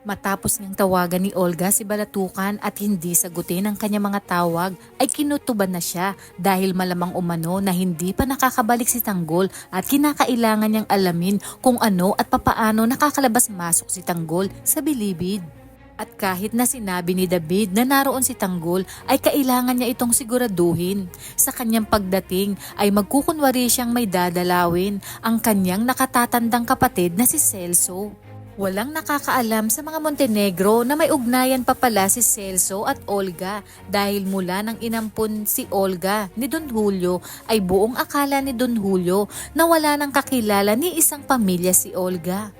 Matapos niyang tawagan ni Olga si Balatukan at hindi sagutin ang kanyang mga tawag ay kinutuban na siya dahil malamang umano na hindi pa nakakabalik si Tanggol at kinakailangan niyang alamin kung ano at papaano nakakalabas-masok si Tanggol sa bilibid. At kahit na sinabi ni David na naroon si Tanggol ay kailangan niya itong siguraduhin. Sa kanyang pagdating ay magkukunwari siyang may dadalawin ang kanyang nakatatandang kapatid na si Celso. Walang nakakaalam sa mga Montenegro na may ugnayan pa pala si Celso at Olga dahil mula nang inampun si Olga ni Don Julio ay buong akala ni Don Julio na wala nang kakilala ni isang pamilya si Olga.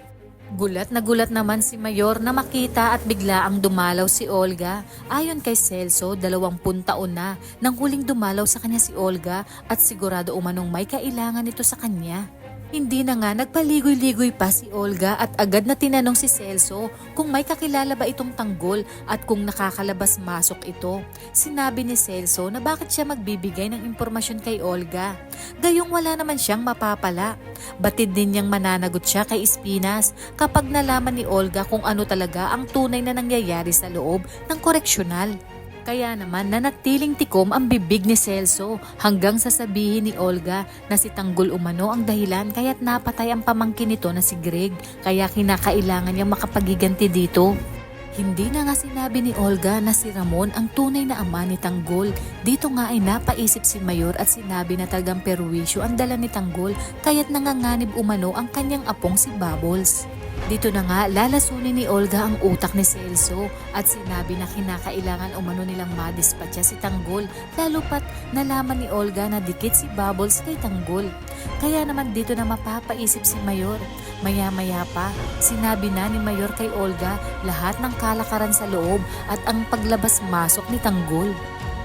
Gulat na gulat naman si Mayor na makita at bigla ang dumalaw si Olga. Ayon kay Celso, dalawampun taon na nang huling dumalaw sa kanya si Olga at sigurado umanong may kailangan ito sa kanya. Hindi na nga nagpaligoy-ligoy pa si Olga at agad na tinanong si Celso kung may kakilala ba itong tanggol at kung nakakalabas-masok ito. Sinabi ni Celso na bakit siya magbibigay ng impormasyon kay Olga. Gayong wala naman siyang mapapala. Batid din niyang mananagot siya kay Espinas kapag nalaman ni Olga kung ano talaga ang tunay na nangyayari sa loob ng koreksyonal. Kaya naman nanatiling tikom ang bibig ni Celso hanggang sasabihin ni Olga na si Tanggol umano ang dahilan kaya't napatay ang pamangkin nito na si Greg kaya kinakailangan niyang makapagiganti dito. Hindi na nga sinabi ni Olga na si Ramon ang tunay na ama ni Tanggol. Dito nga ay napaisip si Mayor at sinabi na talagang perwisyo ang dala ni Tanggol kaya't nanganganib umano ang kanyang apong si Bubbles. Dito na nga lalasunin ni Olga ang utak ni Celso at sinabi na kinakailangan umano nilang madispatcha si Tanggol lalo pat nalaman ni Olga na dikit si Bubbles kay Tanggol. Kaya naman dito na mapapaisip si Mayor. Maya-maya pa, sinabi na ni Mayor kay Olga lahat ng kalakaran sa loob at ang paglabas-masok ni Tanggol.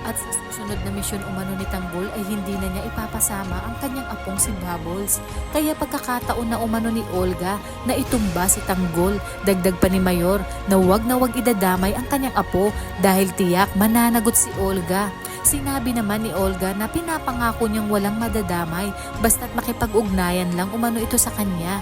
At sa susunod na misyon umano ni Tanggol ay hindi na niya ipapasama ang kanyang apong si Bubbles. Kaya pagkakataon na umano ni Olga na itumba si Tanggol, dagdag pa ni Mayor na wag na wag idadamay ang kanyang apo dahil tiyak mananagot si Olga. Sinabi naman ni Olga na pinapangako niyang walang madadamay basta't makipag-ugnayan lang umano ito sa kanya.